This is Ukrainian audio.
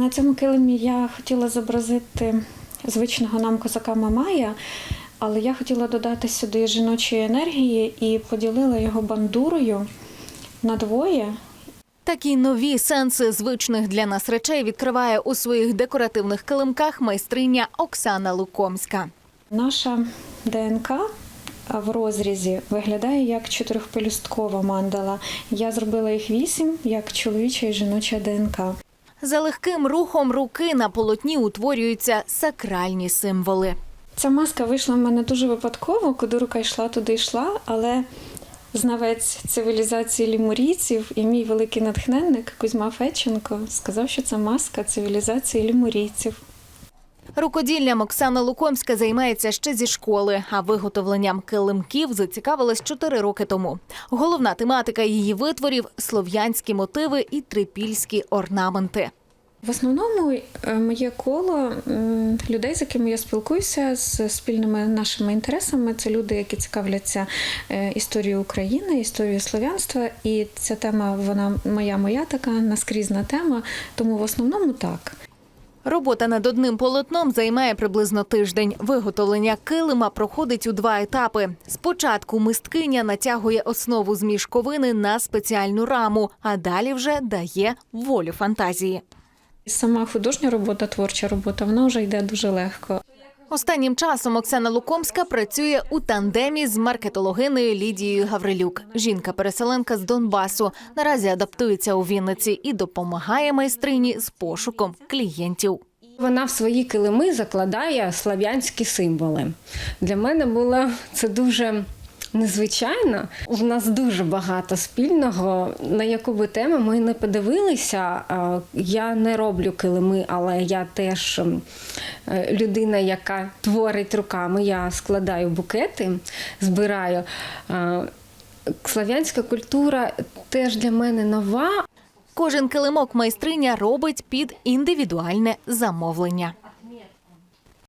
На цьому килимі я хотіла зобразити звичного нам козака Мамая, але я хотіла додати сюди жіночої енергії і поділила його бандурою на двоє. Такі нові сенси звичних для нас речей відкриває у своїх декоративних килимках майстриня Оксана Лукомська. Наша ДНК в розрізі виглядає як чотирьохпелюсткова мандала. Я зробила їх вісім, як чоловіча і жіноча ДНК. За легким рухом руки на полотні утворюються сакральні символи. Ця маска вийшла в мене дуже випадково, куди рука йшла, туди йшла, але знавець цивілізації лімурійців і мій великий натхненник Кузьма Федченко сказав, що це маска цивілізації лімурійців. Рукоділлям Оксана Лукомська займається ще зі школи, а виготовленням килимків зацікавилась чотири роки тому. Головна тематика її витворів слов'янські мотиви і трипільські орнаменти. В основному е, моє коло людей, з якими я спілкуюся з спільними нашими інтересами, це люди, які цікавляться е, історією України, історією слов'янства. І ця тема, вона моя моя така наскрізна тема. Тому в основному так. Робота над одним полотном займає приблизно тиждень. Виготовлення килима проходить у два етапи. Спочатку мисткиня натягує основу з мішковини на спеціальну раму, а далі вже дає волю фантазії. Сама художня робота, творча робота, вона вже йде дуже легко. Останнім часом Оксана Лукомська працює у тандемі з маркетологиною Лідією Гаврилюк. Жінка-переселенка з Донбасу наразі адаптується у Вінниці і допомагає майстрині з пошуком клієнтів. Вона в свої килими закладає слав'янські символи. Для мене було це дуже незвичайно. У нас дуже багато спільного. На яку би тему ми не подивилися. Е, Я не роблю килими, але я теж ем, е, людина, яка творить руками. Я складаю букети, збираю. Е, Слав'янська культура теж для мене нова, Кожен килимок майстриня робить під індивідуальне замовлення.